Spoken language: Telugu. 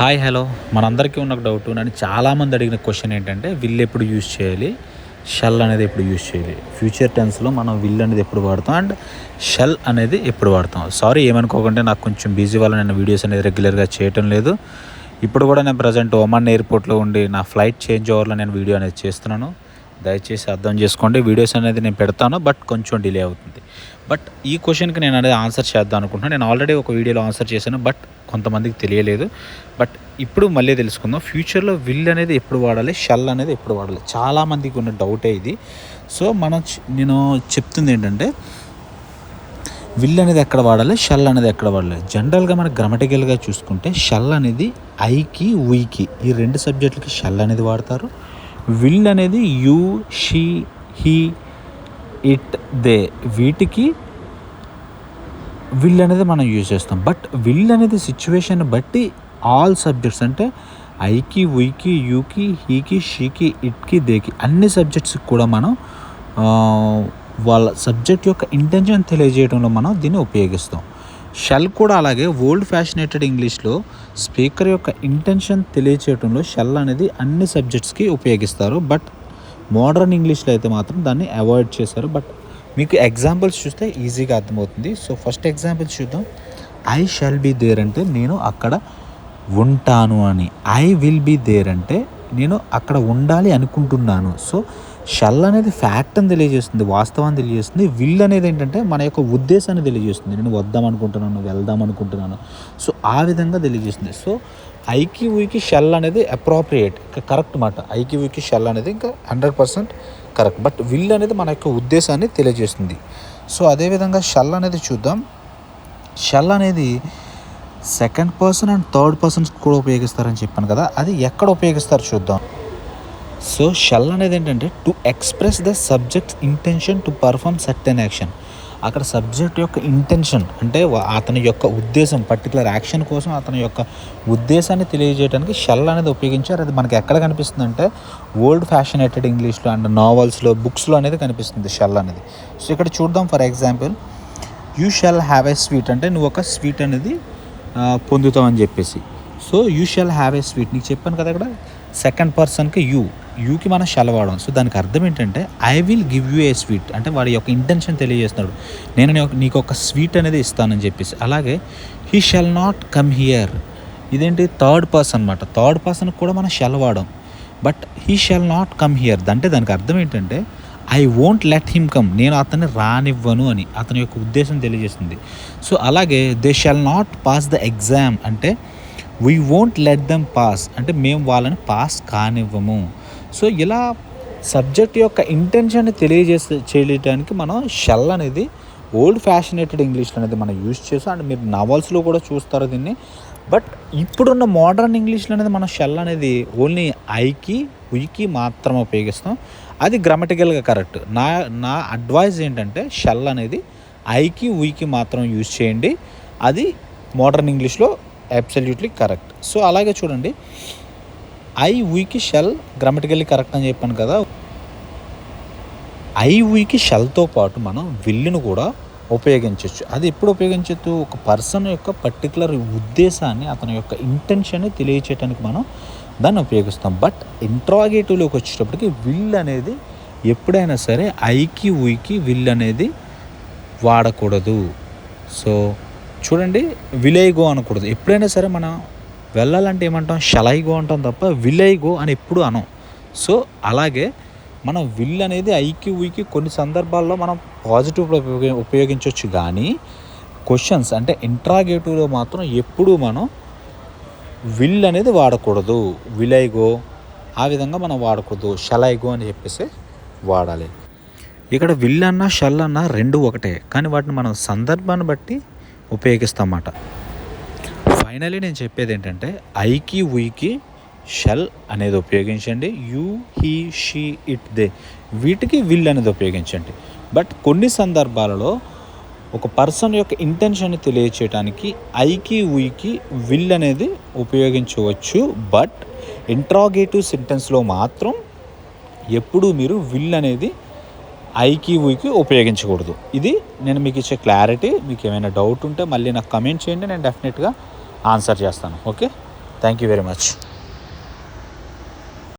హాయ్ హలో మనందరికీ ఉన్న ఒక డౌట్ నన్ను చాలామంది అడిగిన క్వశ్చన్ ఏంటంటే విల్ ఎప్పుడు యూజ్ చేయాలి? షెల్ అనేది ఎప్పుడు యూజ్ చేయాలి? ఫ్యూచర్ టెన్స్లో మనం విల్ అనేది ఎప్పుడు వాడతాం? అండ్ షెల్ అనేది ఎప్పుడు వాడతాం? సారీ ఏమనుకోకుండా నాకు కొంచెం బిజీ వల్ల నేను వీడియోస్ అనేది రెగ్యులర్గా చేయటం లేదు. ఇప్పుడు కూడా నేను ప్రజెంట్ ఒమన్ ఎయిర్పోర్ట్లో ఉండి నా ఫ్లైట్ చేంజ్ ఓవర్లో నేను వీడియో అనేది చేస్తున్నాను. దయచేసి అర్థం చేసుకోండి. వీడియోస్ అనేది నేను పెడతాను బట్ కొంచెం డిలే అవుతుంది. బట్ ఈ క్వశ్చన్కి నేను అనేది ఆన్సర్ చేద్దాం అనుకుంటున్నాను నేను ఆల్రెడీ ఒక వీడియోలో ఆన్సర్ చేశాను బట్ కొంతమందికి తెలియలేదు. బట్ ఇప్పుడు మళ్ళీ తెలుసుకుందాం. ఫ్యూచర్లో విల్ అనేది ఎప్పుడు వాడాలి? షెల్ అనేది ఎప్పుడు వాడాలి? చాలామందికి ఉన్న డౌటే ఇది. సో మనం నేను చెప్తుంది ఏంటంటే విల్ అనేది ఎక్కడ వాడాలి? షెల్ అనేది ఎక్కడ వాడాలి? జనరల్గా మనం గ్రామటికల్గా చూసుకుంటే షెల్ అనేది ఐకి ఉయికి ఈ రెండు సబ్జెక్టులకి షెల్ అనేది వాడతారు. విల్ అనేది you she he it they. వీటికి విల్ అనేది మనం యూజ్ చేస్తాం. బట్ విల్ అనేది సిచ్యువేషన్ బట్టి ఆల్ సబ్జెక్ట్స్ అంటే ఐకి ఉయికి యూకి హీకి షీకి ఇట్కి దేకి అన్ని సబ్జెక్ట్స్కి కూడా మనం వాళ్ళ సబ్జెక్ట్ యొక్క ఇంటెన్షన్ తెలియజేయడంలో మనం దీన్ని ఉపయోగిస్తాం. షెల్ కూడా అలాగే ఓల్డ్ ఫ్యాషనేటెడ్ ఇంగ్లీష్లో స్పీకర్ యొక్క ఇంటెన్షన్ తెలియచేయటంలో షెల్ అనేది అన్ని సబ్జెక్ట్స్కి ఉపయోగిస్తారు. బట్ మోడర్న్ ఇంగ్లీష్లో అయితే మాత్రం దాన్ని అవాయిడ్ చేశారు. బట్ మీకు ఎగ్జాంపుల్స్ చూస్తే ఈజీగా అర్థమవుతుంది. సో ఫస్ట్ ఎగ్జాంపుల్స్ చూద్దాం. ఐ షెల్ బీ దేర్ అంటే నేను అక్కడ ఉంటాను అని. ఐ విల్ బీ దేర్ అంటే నేను అక్కడ ఉండాలి అనుకుంటున్నాను. సో షల్ అనేది ఫ్యాక్ట్ అని తెలియజేస్తుంది వాస్తవాన్ని తెలియజేస్తుంది. విల్ అనేది ఏంటంటే మన యొక్క ఉద్దేశాన్ని తెలియజేస్తుంది. నేను వద్దాం అనుకుంటున్నాను వెళ్దాం అనుకుంటున్నాను. సో ఆ విధంగా తెలియజేస్తుంది. సో ఐకి షెల్ అనేది అప్రోప్రియేట్ కరెక్ట్ మాట. ఐకి షెల్ అనేది ఇంకా hundred percent correct. But will అనేది మన యొక్క ఉద్దేశాన్ని తెలియజేస్తుంది. సో అదేవిధంగా షెల్ అనేది చూద్దాం. షెల్ అనేది second person and third persons కూడా ఉపయోగిస్తారని చెప్పాను కదా అది ఎక్కడ ఉపయోగిస్తారు చూద్దాం. సో షెల్ అనేది ఏంటంటే to express the subject intention to perform certain action అక్కడ సబ్జెక్ట్ యొక్క ఇంటెన్షన్ అంటే అతని యొక్క ఉద్దేశం పర్టికులర్ యాక్షన్ కోసం అతని యొక్క ఉద్దేశాన్ని తెలియజేయడానికి షెల్ అనేది ఉపయోగించారు. అది మనకి ఎక్కడ కనిపిస్తుంది అంటే ఓల్డ్ ఫ్యాషనేటెడ్ ఇంగ్లీష్లో అండ్ నావల్స్లో బుక్స్లో అనేది కనిపిస్తుంది షెల్ అనేది. సో ఇక్కడ చూద్దాం for example you shall have a sweet అంటే నువ్వు ఒక స్వీట్ అనేది పొందుతావు అని చెప్పేసి. So you shall have a sweet నీకు చెప్పాను కదా ఇక్కడ సెకండ్ పర్సన్కి యూ యూకి మనం షల్ వాడడం సో దానికి అర్థం ఏంటంటే I will give you a sweet. అంటే వాడి యొక్క ఇంటెన్షన్ తెలియజేస్తున్నాడు. నేను నీకు ఒక స్వీట్ అనేది ఇస్తానని చెప్పేసి. అలాగే he shall not come here. ఇదేంటి? థర్డ్ పర్సన్ అనమాట థర్డ్ పర్సన్ కూడా మనం shall but he shall not come here. అంటే దానికి అర్థం ఏంటంటే I won't let him come. నేను అతన్ని రానివ్వను అని అతని యొక్క ఉద్దేశం తెలియజేస్తుంది. సో అలాగే they shall not pass the exam. అంటే we won't let them pass. అంటే మేము వాళ్ళని పాస్ కానివ్వము. సో ఇలా సబ్జెక్ట్ యొక్క ఇంటెన్షన్ తెలియజేసే చేయడానికి మనం షెల్ అనేది ఓల్డ్ ఫ్యాషనేటెడ్ ఇంగ్లీష్లో అనేది మనం యూజ్ చేస్తాం అండ్ మీరు నవల్స్లో కూడా చూస్తారు దీన్ని. బట్ ఇప్పుడున్న మోడర్న్ ఇంగ్లీష్లో అనేది మనం షెల్ అనేది ఓన్లీ ఐకి ఉయికి మాత్రం ఉపయోగిస్తాం. అది గ్రామటికల్గా కరెక్ట్ నా నా అడ్వైజ్ ఏంటంటే షెల్ అనేది ఐకి ఉయికి మాత్రం యూజ్ చేయండి. అది మోడర్న్ ఇంగ్లీష్లో అబ్సల్యూట్లీ కరెక్ట్ సో అలాగే చూడండి. ఐ వీకి షెల్ గ్రామటికల్లీ కరెక్ట్ అని చెప్పాను కదా. ఐ వీకి షెల్తో పాటు మనం విల్లును కూడా ఉపయోగించవచ్చు అది ఎప్పుడు ఉపయోగించవచ్చు ఒక పర్సన్ యొక్క పర్టికులర్ ఉద్దేశాన్ని అతని యొక్క ఇంటెన్షన్ని తెలియచేయడానికి మనం దాన్ని ఉపయోగిస్తాం. బట్ ఇంట్రాగేటివ్లోకి వచ్చేటప్పటికి విల్ అనేది ఎప్పుడైనా సరే ఐకి ఉయికి విల్ అనేది వాడకూడదు. సో చూడండి విలేగో అనకూడదు. ఎప్పుడైనా సరే మన వెళ్ళాలంటే ఏమంటాం? షలైగో అంటాం తప్ప విలేగో అని ఎప్పుడు అనం. సో అలాగే మనం విల్ అనేది ఐకి ఉయికి కొన్ని సందర్భాల్లో మనం పాజిటివ్ ఉపయోగించవచ్చు కానీ క్వశ్చన్స్ అంటే ఇంట్రాగేటివ్లో మాత్రం ఎప్పుడూ మనం విల్ అనేది వాడకూడదు. విలైగో ఆ విధంగా మనం వాడకూడదు. షలైగో అని చెప్పేసి వాడాలి. ఇక్కడ విల్ అన్న షల్ అన్న రెండు ఒకటే. కానీ వాటిని మనం సందర్భాన్ని బట్టి ఉపయోగిస్తాం అన్నమాట. ఫైనలీ నేను చెప్పేది ఏంటంటే ఐకి ఉయికి షెల్ అనేది ఉపయోగించండి. You he she it they వీటికి విల్ అనేది ఉపయోగించండి. బట్ కొన్ని సందర్భాలలో ఒక పర్సన్ యొక్క ఇంటెన్షన్ని తెలియచేయడానికి ఐకి ఉయికి విల్ అనేది ఉపయోగించవచ్చు. బట్ ఇంట్రాగేటివ్ సెంటెన్స్లో మాత్రం ఎప్పుడూ మీరు విల్ అనేది ఐకి ఊకి ఉపయోగించకూడదు. ఇది నేను మీకు ఇచ్చే క్లారిటీ. మీకు ఏమైనా డౌట్ ఉంటే మళ్ళీ నాకు కమెంట్ చేయండి. నేను డెఫినెట్గా ఆన్సర్ చేస్తాను. Okay? Thank you very much.